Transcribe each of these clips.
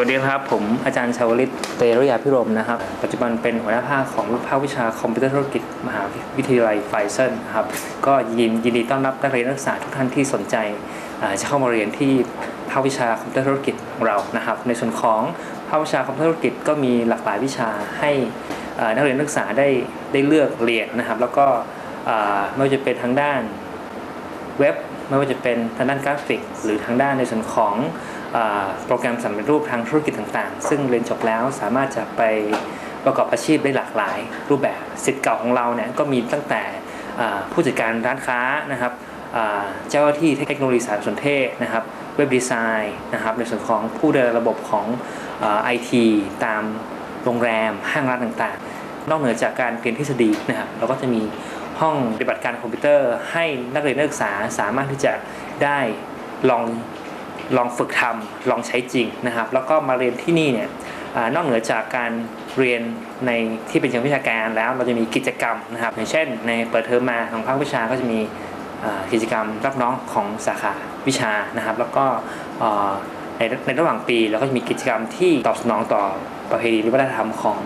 วัสดีครับ ผมอาจารย์ชาวลิตเตรยาพิรมนะครับ ปัจจุบันเป็นหัวหน้าภาคของภาควิชาคอมพิวเตอร์ธุรกิจมหาวิทยาลัยไฟเซนครับ ก็ยินยินดีต้อนรับนักเรียนนักศึกษาทุกท่านที่สนใจจะเข้ามาเรียนที่ภาควิชาคอมพิวเตอร์ธุรกิจของเรานะครับ ในส่วนของภาควิชาคอมพิวเตอร์ธุรกิจก็มีหลากหลายวิชาให้นักเรียนนักศึกษาได้ได้เลือกเรียนนะครับ แล้วก็ไม่ว่าจะเป็นทางด้านเว็บ ไม่ว่าจะเป็นทางด้านกราฟิก หรือทางด้านในส่วนของ โปรแกรมสำเร็จรูปทางธุรกิจต่างๆ ซึ่งเรียนจบแล้วสามารถจะไปประกอบอาชีพได้หลากหลายรูปแบบสิทธิ์เก่าของเราเนี่ยก็มีตั้งแต่ผู้จัดการร้านค้านะครับเจ้าหน้าที่เทคโนโลยีสารสนเทศนะครับเว็บดีไซน์นะครับในส่วนของผู้ดูแลระบบของไอทีตามโรงแรมห้างร้านต่างๆ นอกเหนือจากการเรียนทฤษฎีนะครับเราก็จะมีห้องปฏิบัติการคอมพิวเตอร์ ให้นักเรียนนักศึกษาสามารถที่จะได้ลอง ลองฝึกทำลองใช้จริงนะครับ แล้วก็มาเรียนที่นี่เนี่ยอนอกเหนือจากการเรียนในที่เป็นเชิงวิชาการแล้วเราจะมีกิจกรรมนะครับอย่างเช่น ในเปิดเทอมมาของภาควิชาก็จะมีกิจกรรมรับน้องของสาขาวิชานะครับ แล้วก็ในในระหว่างปีเราก็จะมีกิจกรรมที่ตอบสนองต่อประเพณีวัฒนธรรมของ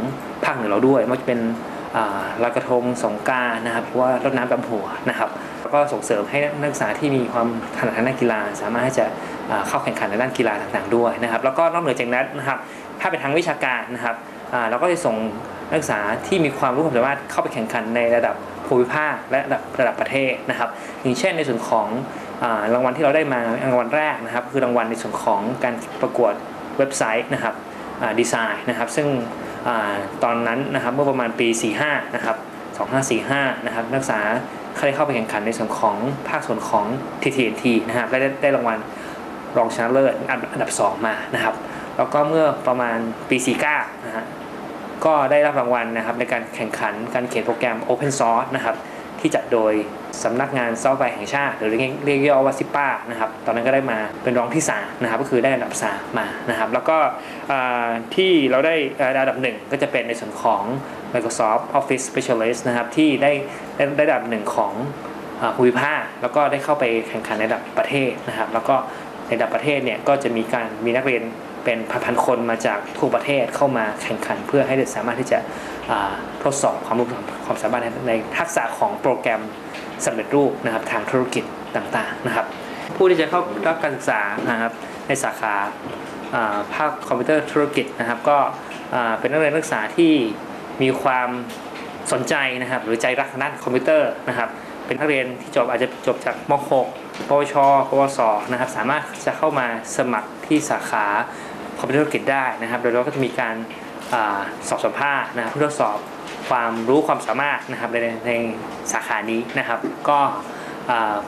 ภาคเหนือเราด้วยไม่ว่าจะเป็นอ่าลอยกระทงสงกรารนะครับหรือว่ารดน้ำดำหัวนะครับ ก็ส่งเสริมให้นักศึกษาที่มีความถนัดทางด้านกีฬา สามารถที่จะเข้าแข่งขันในด้านกีฬาต่างๆด้วยนะครับ แล้วก็นอกเหนือจากนั้นนะครับ ถ้าเป็นทางวิชาการนะครับเราก็จะส่งนักศึกษาที่มีความรู้ความสามารถเข้าไปแข่งขันในระดับภูมิภาคและระดับระดับประเทศนะครับ อย่างเช่นในส่วนของรางวัลที่เราได้มารางวัลแรกนะครับ คือรางวัลในส่วนของการประกวดเว็บไซต์นะครับดีไซน์นะครับ ซึ่งอตอนนั้นนะครับเมื่อประมาณปี 45นะครับ 2545 นะครับนักศึกษาเขาได้เข้าไปแข่งขันในส่วนของภาคส่วนของ TTNT นะครับและได้ได้รางวัลรองชนะเลิศอันอันดับ 2 มานะครับ แล้วก็เมื่อประมาณปี 49 นะฮะก็ได้รับรางวัลนะครับในการแข่งขันการเขียนโปรแกรม Open Source นะครับ ที่จัดโดยสำนักงานซอฟต์แวร์แห่งชาติหรือเรียกย่อว่าซิป้านะครับตอนนั้นก็ได้มาเป็นรองที่3นะครับก็คือได้อันดับ3มานะครับแล้วก็ที่เราได้อันดับหนึ่งก็จะเป็นในส่วนของ Microsoft Office Specialist นะครับที่ได้ได้อันดับหนึ่งของภูมิภาคแล้วก็ได้เข้าไปแข่งขันในระดับประเทศนะครับแล้วก็ในระดับประเทศเนี่ยก็จะมีการมีนักเรียน เป็นพันๆคนมาจากทั่วประเทศเข้ามาแข่งขัน เพื่อให้เด็กสามารถที่จะทดสอบความรู้ความสามารถในทักษะของโปรแกรมสำเร็จรูปนะครับทางธุรกิจต่างๆนะครับ ผู้ที่จะเข้ารับการศึกษานะครับในสาขาภาคคอมพิวเตอร์ธุรกิจนะครับ ก็เป็นนักเรียนนักศึกษาที่มีความสนใจนะครับ หรือใจรักทางด้านคอมพิวเตอร์นะครับ เป็นนักเรียนที่จบอาจจะจบจากม .6 ปวชปวสนะครับ สามารถจะเข้ามาสมัครที่สาขา คอมพิวเตอร์ธุรกิจได้นะครับโดยเราก็จะมีการอสอบสัมภาษณ์นะครับเพื่อทดสอบความรู้ความสามารถนะครับในในสาขานี้นะครับ ก็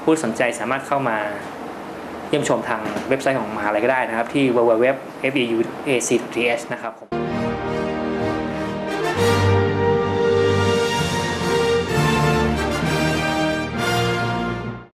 ผู้สนใจสามารถเข้ามาเยี่ยมชมทางเว็บไซต์ของมหาลัยก็ได้นะครับ ที่ www.feuac.th นะครับผม